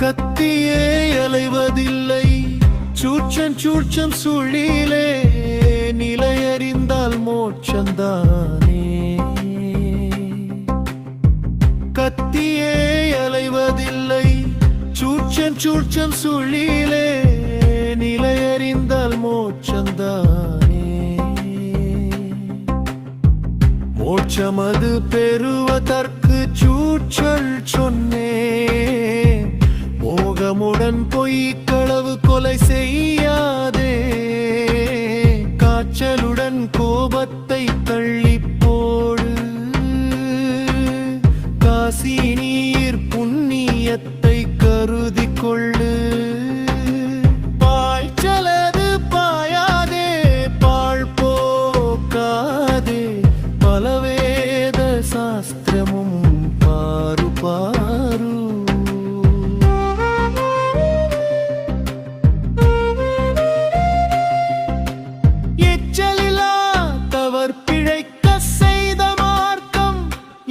கத்தியே அலைவதில்லை. சூட்சம் சூட்சம் சுழிலே நிலையறிந்தால் மோட்சந்தானே. கத்தியே அலைவதில்லை. சூட்சம் சூட்சம் சுழிலே நிலையறிந்தால் மோட்சந்தானே. மோட்சமது பெறுவதற்கு சூச்சல் சொன்னே மோகமுடன்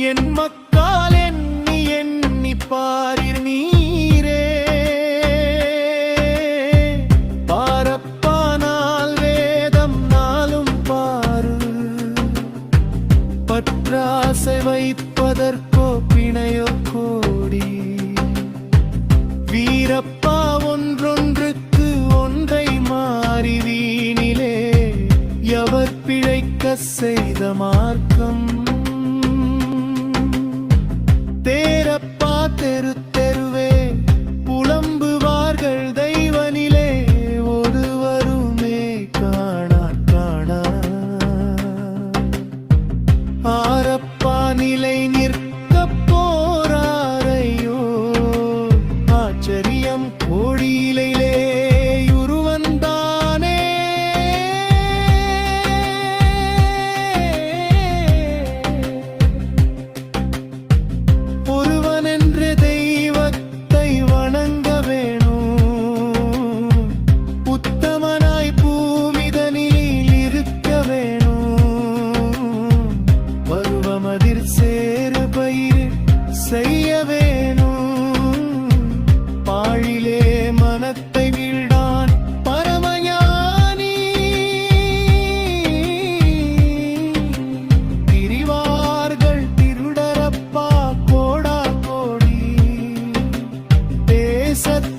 என் மக்கால் எண்ணி எண்ணி பாரிர் நீரே. பாரப்பானால் வேதம் நாளும் பாரு. பற்றாசை வைப்பதற்கோ பிணையோ கோடி. வீரப்பா ஒன்றொன்றுக்கு ஒன்றை மாறி வீணிலே. எவர் பிழைக்க செய்த மார்க்கம் நிலை நிற்க போறாரையோ? ஆச்சரியம் ஓ said